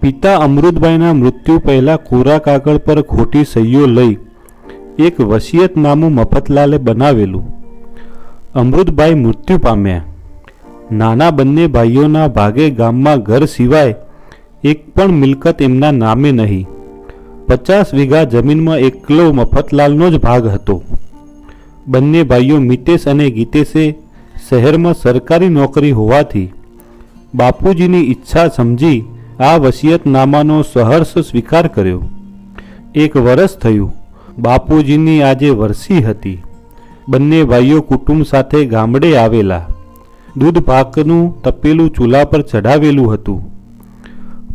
પિતા અમૃતભાઈના મૃત્યુ પહેલા કોરા કાગળ પર ખોટી સહીઓ લઈ એક વસિયતનામું મફતલાલે બનાવેલું. અમૃતભાઈ મૃત્યુ પામ્યા. નાના બંને ભાઈઓના ભાગે ગામમાં ઘર સિવાય એક પણ મિલકત એમના નામે નહીં. પચાસ વીઘા જમીનમાં એકલો મફતલાલનો જ ભાગ હતો. બંને ભાઈઓ મિતેશ અને ગીતેશે શહેરમાં સરકારી નોકરી હોવાથી બાપુજીની ઈચ્છા સમજી આ વસિયતનામાનો સહર્ષ સ્વીકાર કર્યો. એક વરસ થયું. બાપુજીની આજે વરસી હતી. બંને ભાઈઓ કુટુંબ સાથે ગામડે આવેલા. દૂધ ભાકનું તપેલું ચૂલા પર ચઢાવેલું હતું.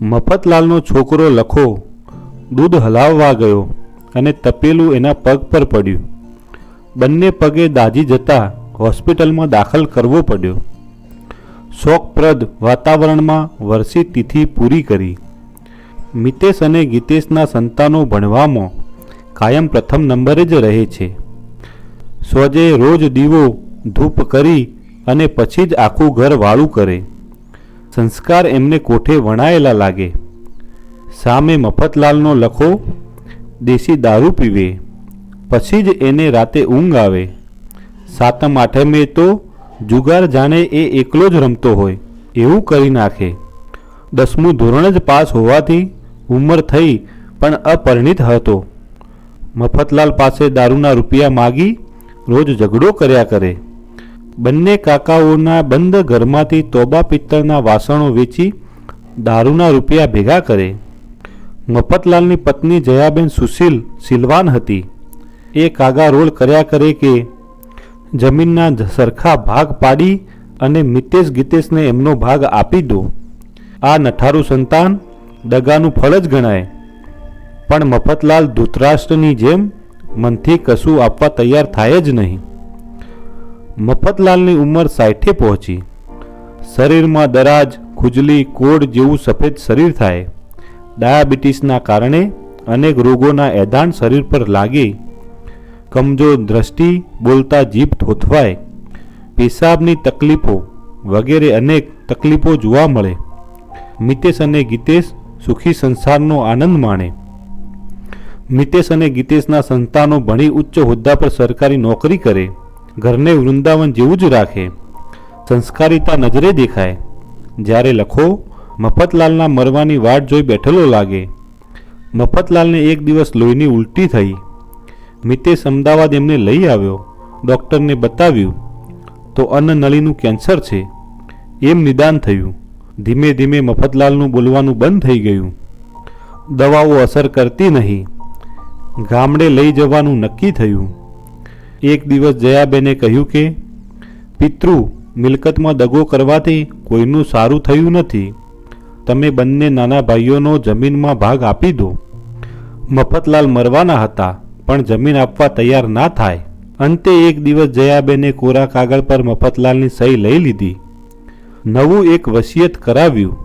મફતલાલનો છોકરો લખો, દૂધ હલાવવા ગયો અને તપેલું એના પગ પર પડ્યું. બંને પગે દાજી જતા હોસ્પિટલમાં દાખલ કરવો પડ્યો. શોકપ્રદ વાતાવરણમાં વર્ષી તિથિ પૂરી કરી. મિતેશ અને ગીતેશના સંતાનો ભણવામાં કાયમ પ્રથમ નંબરે જ રહે છે. સોજે રોજ દીવો, ધૂપ કરી અને પછી જ આખું ઘર વાળું કરે. સંસ્કાર એમને કોઠે વણાયેલા લાગે. સામે મફતલાલનો લખો, દેશી દારૂ પીવે. પછી જ એને રાતે ઊંઘ આવે. સાતમ આઠમે તો જુગાર જાણે એ એકલો જ રમતો હોય, એવું કરી નાખે. દસમું ધોરણ જ પાસ હોવાથી ઉંમર થઈ પણ અપરિણિત હતો. મફતલાલ પાસે દારૂના રૂપિયા માગી રોજ ઝઘડો કર્યા કરે. બંને કાકાઓના બંધ ઘરમાંથી તોબા પિત્તળના વાસણો વેચી દારૂના રૂપિયા ભેગા કરે. મફતલાલની પત્ની જયાબેન સુશીલ સિલવાન હતી. એ કાગા રોલ કર્યા કરે કે જમીનના સરખા ભાગ પાડી અને મિતેશ ગીતેશને એમનો ભાગ આપી દો. આ નઠારું સંતાન દગાનું ફળ જ ગણાય. પણ મફતલાલ ધૃતરાષ્ટ્રની જેમ મનથી કશું આપવા તૈયાર થાય જ નહીં. મફતલાલની ઉંમર સાઠે પહોંચી. શરીરમાં દરાજ, ખુજલી, કોડ જેવું સફેદ શરીર થાય. ડાયાબિટીસના કારણે અનેક રોગોના એધાણ શરીર પર લાગે. કમજોર દ્રષ્ટિ બોલતા જીભ થોથવાય પેશાબની તકલીફો વગેરે અનેક તકલીફો જોવા મળે. મિતેશ અને ગીતેશ સુખી સંસારનો આનંદ માણે. મિતેશ અને ગીતેશના સંતાનો ભણી ઉચ્ચ હોદ્દા પર સરકારી નોકરી કરે. ઘરને વૃંદાવન જેવું જ રાખે. સંસ્કારિતા નજરે દેખાય. જ્યારે લખો, મફતલાલના મરવાની વાટ જોઈ બેઠેલો લાગે. મફતલાલને એક દિવસ લોહીની ઉલટી થઈ. મિતેશ અમદાવાદ એમને લઈ આવ્યો, ડૉક્ટરને બતાવ્યું, તો અન્નનળીનું કેન્સર છે. એમ નિદાન થયું. ધીમે ધીમે મફતલાલનું બોલવાનું બંધ થઈ ગયું. દવાઓ અસર કરતી નહીં. ગામડે લઈ જવાનું નક્કી થયું. એક દિવસ જયાબેને કહ્યું કે, પિતૃ, મિલકતમાં દગો કરવાથી કોઈનું સારું થયું નથી. તમે બંને નાના ભાઈઓનો જમીનમાં ભાગ આપી દો. મફતલાલ મરવાના હતા. પણ જમીન આપવા તૈયાર ના થાય. અંતે એક દિવસ જયાબેને કોરા કાગળ પર મફતલાલની સહી લઈ લીધી. નવું એક વસિયત કરાવ્યું.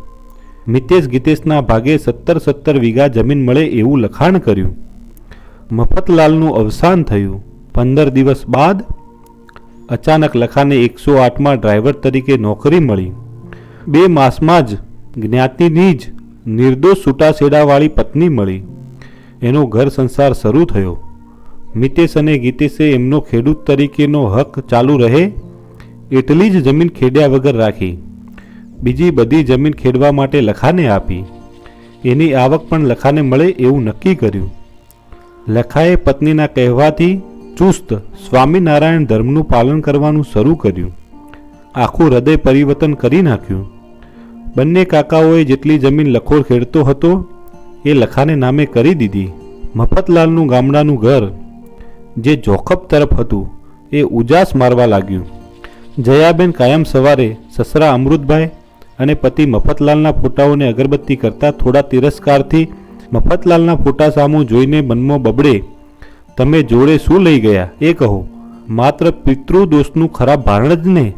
મિતેશ ગીતેશના ભાગે સત્તર સત્તર વીઘા જમીન મળે એવું લખાણ કર્યું. મફતલાલનું અવસાન થયું. પંદર દિવસ બાદ અચાનક લખાને એકસો આઠમાં ડ્રાઈવર તરીકે નોકરી મળી. બે માસમાં જ જ્ઞાતિની જ નિર્દોષ છૂટાછેડાવાળી પત્ની મળી. એનો ઘર સંસાર શરૂ થયો. મિતેશ અને ગીતેશે એમનો ખેડૂત તરીકેનો હક ચાલુ રહે? એટલી જ જમીન ખેડ્યા વગર રાખી. બીજી બધી જમીન ખેડવા માટે લખાને આપી. એની આવક પણ લખાને મળે એવું નક્કી કર્યું. લખાએ પત્નીના કહેવાથી ચુસ્ત સ્વામિનારાયણ ધર્મનું પાલન કરવાનું શરૂ કર્યું. આખું હૃદય પરિવર્તન કરી નાખ્યું. બંને કાકાઓએ જેટલી જમીન લખોડ ખેડતો હતો, એ લખાને નામે કરી દીધી. મફતલાલનું ગામડાનું ઘર જે જોખબ તરફ હતું, એ ઉજાસ મારવા લાગ્યું. જયાબેન કાયમ સવારે સસરા અમૃતભાઈ અને પતિ મફતલાલના ફોટાઓને અગરબત્તી કરતા થોડા તિરસ્કારથી મફતલાલના ફોટા સામું જોઈને મનમાં બબડે, તમે જોડે શું લઈ ગયા? એ કહો. માત્ર પિતૃદોષનું ખરાબ ભારણ જ ને.